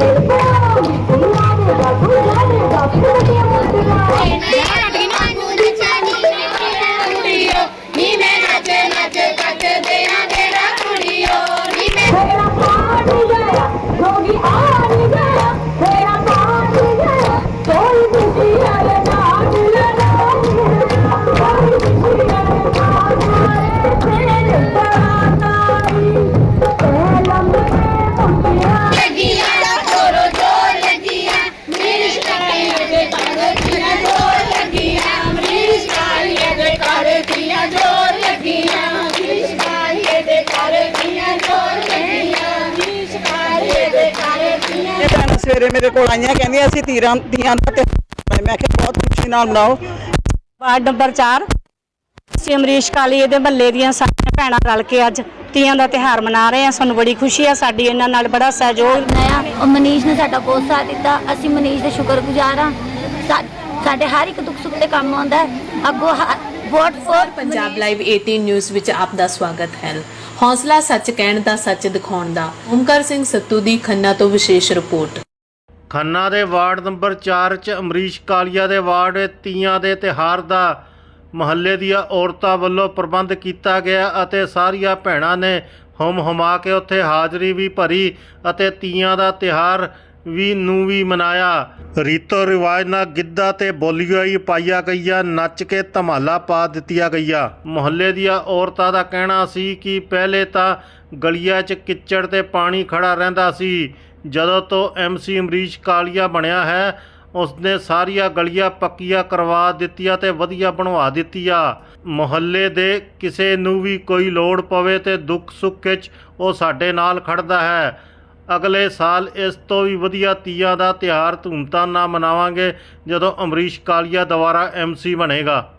ਨੀ ਸਵੇਰੇ ਮੇਰੇ ਕੋਲ ਆਈਆਂ ਕਹਿੰਦੀਆਂ ਅਸੀਂ ਤੀਰਾਂ ਤੀਆਂ ਦਾ ਤਿਉਹਾਰ। ਮੈਂ ਕਿਹਾ ਬਹੁਤ ਖੁਸ਼ੀ ਨਾਲ ਮਨਾਓ। ਵਾਰਡ ਨੰਬਰ 4 ਅਸੀਂ ਅਮਰੀਸ਼ ਕਾਲੀਏ ਦੇ ਮਹੱਲੇ ਦੀਆਂ ਸਾਰੀਆਂ ਭੈਣਾਂ ਰਲ ਕੇ ਅੱਜ ਤੀਆਂ ਦਾ ਤਿਹਾਰ ਮਨਾ ਰਹੇ ਹਾਂ। ਸਾਨੂੰ ਬੜੀ ਖੁਸ਼ੀ ਹੈ ਸਾਡੀ ਇਹਨਾਂ ਨਾਲ ਬੜਾ ਸਹਿਯੋਗ। ਨਇਆ ਉਹ ਮਨੀਸ਼ ਨੇ ਸਾਡਾ ਬਹੁਤ ਸਾਥ ਦਿੱਤਾ। ਅਸੀਂ ਮਨੀਸ਼ ਦੇ ਸ਼ੁਕਰਗੁਜ਼ਾਰ ਸਾ- ਸਾਡੇ ਹਰ ਇੱਕ ਦੁੱਖ ਸੁੱਖ ਤੇ ਕੰਮ ਆਉਂਦਾ ਹੈ। ਅੱਗੋਂ vote for Punjab live 18 news ਵਿੱਚ ਆਪ ਦਾ ਸਵਾਗਤ ਹੈ। ਹੌਸਲਾ ਸੱਚ ਕਹਿਣ ਦਾ ਸੱਚ ਦਿਖਾਉਣ ਦਾ। ਓਮਕਾਰ ਸਿੰਘ ਸੱਤੂ ਦੀ ਖੰਨਾ ਤੋਂ ਵਿਸ਼ੇਸ਼ ਰਿਪੋਰਟ। ਖੰਨਾ ਦੇ ਵਾਰਡ ਨੰਬਰ 4 ਚ ਅਮਰੀਸ਼ ਕਾਲੀਆ ਦੇ ਵਾਰਡ ਤੀਆਂ ਦੇ ਤਿਹਾਰ ਦਾ ਮਹੱਲੇ ਦੀਆਂ ਔਰਤਾਂ ਵੱਲੋਂ ਪ੍ਰਬੰਧ ਕੀਤਾ ਗਿਆ ਅਤੇ ਸਾਰੀਆਂ ਭੈਣਾਂ ਨੇ ਹੁਮ ਹੁਮਾ ਕੇ ਉੱਥੇ ਹਾਜ਼ਰੀ ਵੀ ਭਰੀ ਅਤੇ ਤੀਆਂ ਦਾ ਤਿਹਾਰ ਵੀ ਨੂੰ ਵੀ ਮਨਾਇਆ। ਰੀਤੋ ਰਿਵਾਜ ਨਾਲ ਗਿੱਧਾ ਤੇ ਬੋਲੀਆਂ ਹੀ ਪਾਈਆਂ ਗਈਆਂ, ਨੱਚ ਕੇ ਧਮਾਲਾ ਪਾ ਦਿੱਤੀਆਂ ਗਈਆਂ। ਮੁਹੱਲੇ ਦੀਆਂ ਔਰਤਾਂ ਦਾ ਕਹਿਣਾ ਸੀ ਕਿ ਪਹਿਲੇ ਤਾਂ ਗਲੀਆਂ 'ਚ ਕਿੱਚੜ ਤੇ ਪਾਣੀ ਖੜਾ ਰਹਿੰਦਾ ਸੀ ਜਦੋਂ ਤੋਂ ਐਮਸੀ ਅਮਰੀਸ਼ ਕਾਲੀਆ ਬਣਿਆ ਹੈ, ਉਸਨੇ ਸਾਰੀਆਂ ਗਲੀਆਂ ਪੱਕੀਆਂ ਕਰਵਾ ਦਿੱਤੀਆਂ ਤੇ ਵਧੀਆ ਬਣਵਾ ਦਿੱਤੀਆਂ। ਮੁਹੱਲੇ ਦੇ ਕਿਸੇ ਨੂੰ ਵੀ ਕੋਈ ਲੋੜ ਪਵੇ ਤੇ ਦੁੱਖ ਸੁੱਖ ਵਿੱਚ ਉਹ ਸਾਡੇ ਨਾਲ ਖੜਦਾ ਹੈ। ਅਗਲੇ ਸਾਲ ਇਸ ਤੋਂ ਵੀ ਵਧੀਆ ਤੀਆਂ ਦਾ ਤਿਉਹਾਰ ਧੂਮਧਾਮ ਨਾਲ ਮਨਾਵਾਂਗੇ ਜਦੋਂ ਅਮਰੀਸ਼ ਕਾਲੀਆ ਦੁਬਾਰਾ ਐਮਸੀ ਬਣੇਗਾ।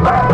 Bye.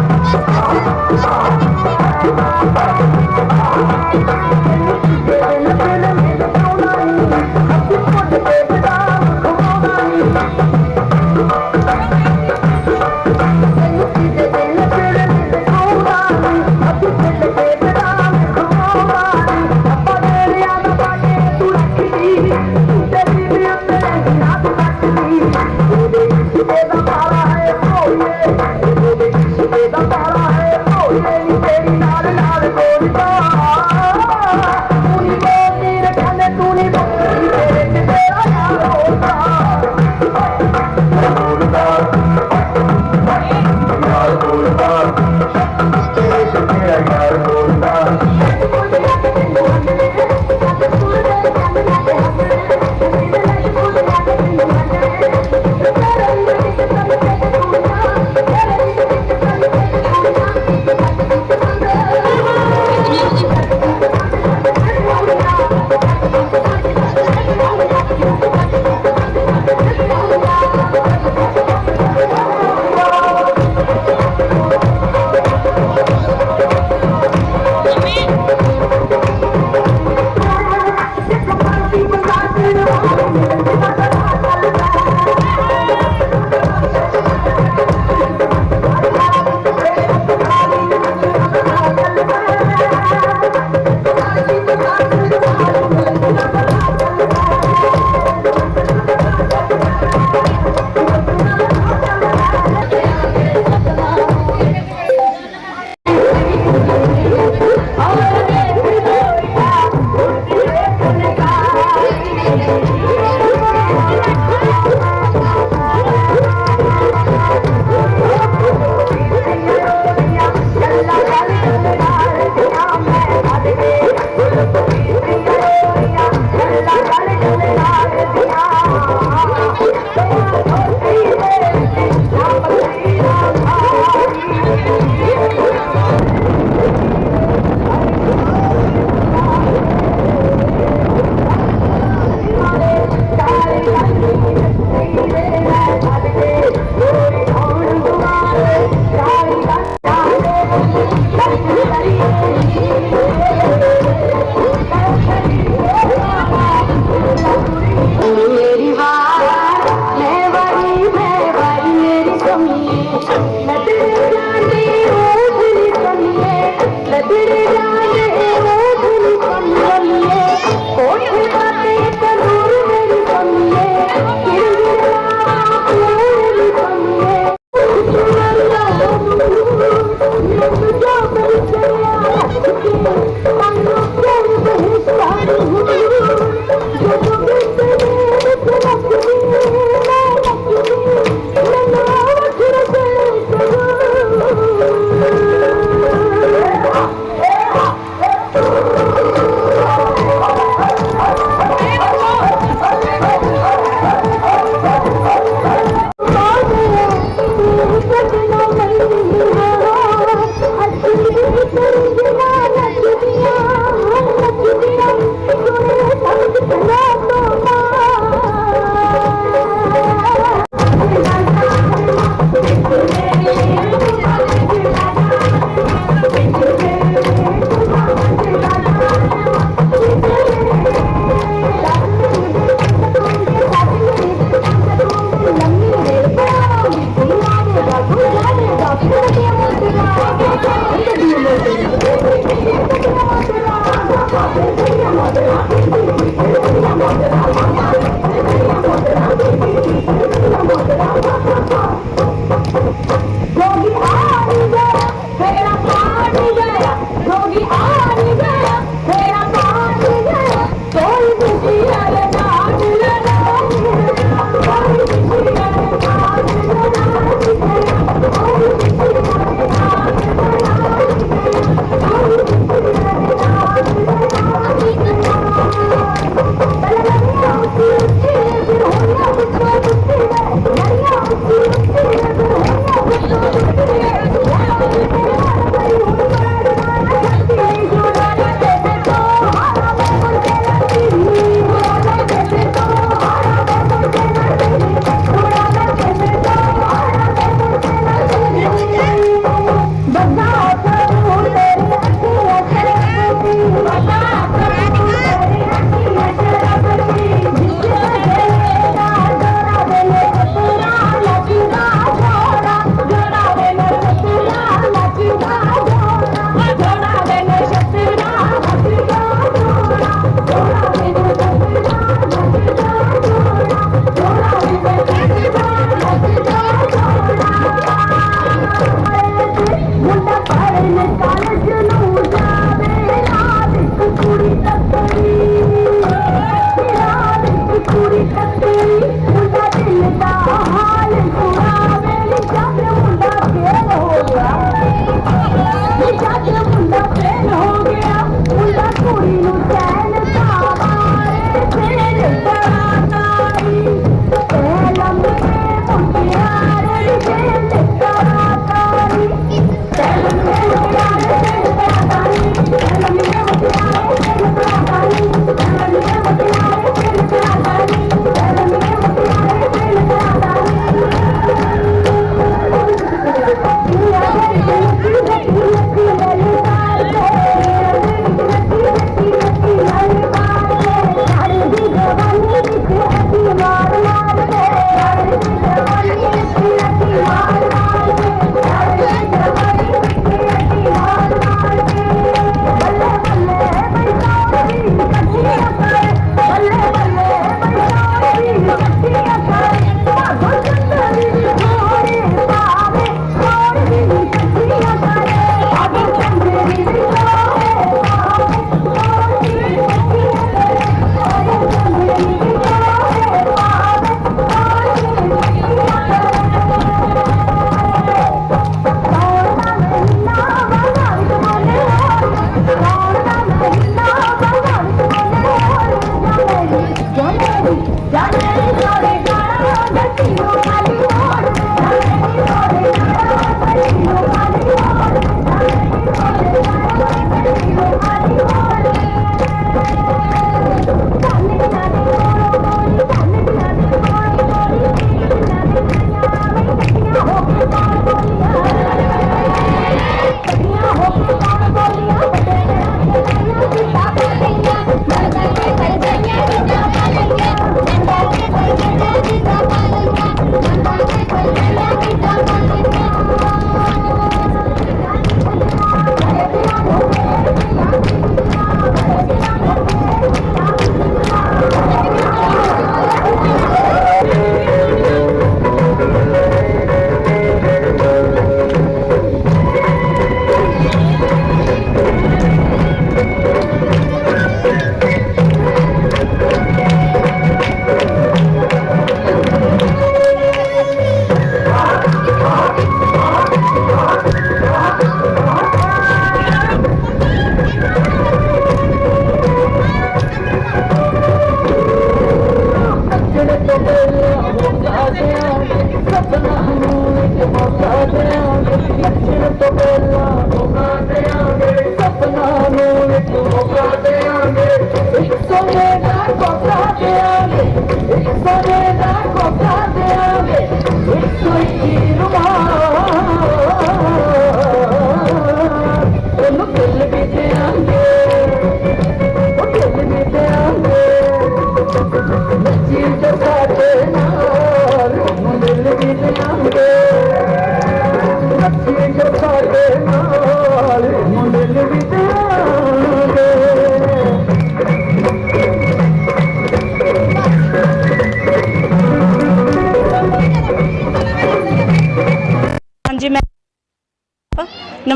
ਇੱਕ ਸੋਨੇ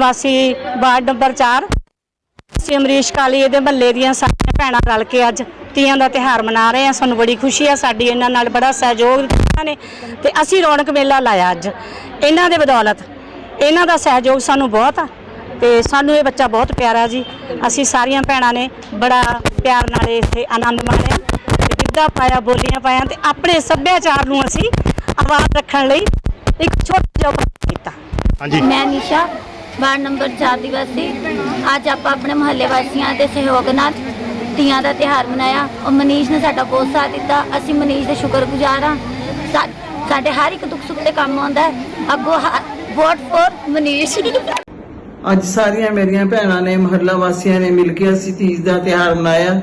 ਨਿਵਾਸੀ ਵਾਰਡ ਨੰਬਰ 4 ਅਸੀਂ ਅਮਰੀਸ਼ ਕਾਲੀਏ ਦੇ ਮਹੱਲੇ ਦੀਆਂ ਸਾਰੀਆਂ ਭੈਣਾਂ ਰਲ ਕੇ ਅੱਜ ਤੀਆਂ ਦਾ ਤਿਹਾਰ ਮਨਾ ਰਹੇ ਹਾਂ। ਸਾਨੂੰ ਬੜੀ ਖੁਸ਼ੀ ਆ ਸਾਡੀ ਇਹਨਾਂ ਨਾਲ ਬੜਾ ਸਹਿਯੋਗ ਦਿੱਤਾ ਨੇ ਤੇ ਅਸੀਂ ਰੌਣਕ ਮੇਲਾ ਲਾਇਆ ਅੱਜ। ਇਹਨਾਂ ਦੇ ਬਦੌਲਤ ਇਹਨਾਂ ਦਾ ਸਹਿਯੋਗ ਸਾਨੂੰ ਬਹੁਤ ਆ ਤੇ ਸਾਨੂੰ ਇਹ ਬੱਚਾ ਬਹੁਤ ਪਿਆਰਾ ਜੀ। ਅਸੀਂ ਸਾਰੀਆਂ ਭੈਣਾਂ ਨੇ ਬੜਾ ਪਿਆਰ ਨਾਲ ਇੱਥੇ ਆਨੰਦ ਮਾਣਿਆ ਤੇ ਗਿੱਧਾ ਪਾਇਆ ਬੋਲੀਆਂ ਪਾਇਆ ਤੇ ਆਪਣੇ ਸੱਭਿਆਚਾਰ ਨੂੰ ਅਸੀਂ ਆਵਾਜ਼ ਰੱਖਣ ਲਈ ਇੱਕ ਛੋਟਾ ਜਿਹਾ ਕੀਤਾ। ਹਾਂਜੀ। ਮੈਂ ਨਿਸ਼ਾ ਵਾਰਡ ਨੰਬਰ 4 ਦੀ ਵਾਸੀ। ਅੱਜ ਆਪਾਂ ਆਪਣੇ ਮੁਹੱਲੇ ਵਾਸੀਆਂ ਦੇ ਸਹਿਯੋਗ ਨਾਲ ਤੀਆਂ ਦਾ ਤਿਹਾਰ ਮਨਾਇਆ। ਉਹ ਮਨੀਸ਼ ਨੇ ਸਾਡਾ ਬਹੁਤ ਸਾਥ ਦਿੱਤਾ। ਅਸੀਂ ਮਨੀਸ਼ ਦੇ ਸ਼ੁਕਰਗੁਜ਼ਾਰ ਹਾਂ। ਸਾ- ਸਾਡੇ ਹਰ ਇੱਕ ਦੁੱਖ ਸੁੱਖ ਤੇ ਕੰਮ ਆਉਂਦਾ ਹੈ। ਅੱਗੋਂ ਵੋਟ ਫੋਰ ਮਨੀਸ਼। ਅੱਜ ਸਾਰੀਆਂ ਮੇਰੀਆਂ ਭੈਣਾਂ ਨੇ, ਮਹੱਲਾ ਵਾਸੀਆਂ ਨੇ ਮਿਲ ਕੇ ਅਸੀਂ ਤੀਜ ਦਾ ਤਿਉਹਾਰ ਮਨਾਇਆ।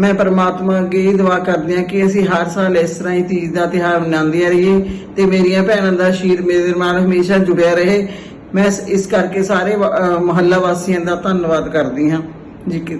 ਮੈਂ ਪਰਮਾਤਮਾ ਅੱਗੇ ਇਹ ਦੁਆ ਕਰਦੀ ਹਾਂ ਕਿ ਅਸੀਂ ਹਰ ਸਾਲ ਇਸ ਤਰ੍ਹਾਂ ਹੀ ਤੀਜ ਦਾ ਤਿਉਹਾਰ ਮਨਾਉਂਦੀਆਂ ਰਹੀਏ ਤੇ ਮੇਰੀਆਂ ਭੈਣਾਂ ਦਾ ਆਸ਼ੀਰ ਮੇਰੇ ਨਾਲ ਹਮੇਸ਼ਾ ਜੁੜਿਆ ਰਹੇ। ਮੈਂ ਇਸ- ਕਰਕੇ ਸਾਰੇ ਵਾ- ਅਹ ਮਹੱਲਾ ਵਾਸੀਆਂ ਦਾ ਧੰਨਵਾਦ ਕਰਦੀ ਹਾਂ ਜੀ ਕਿ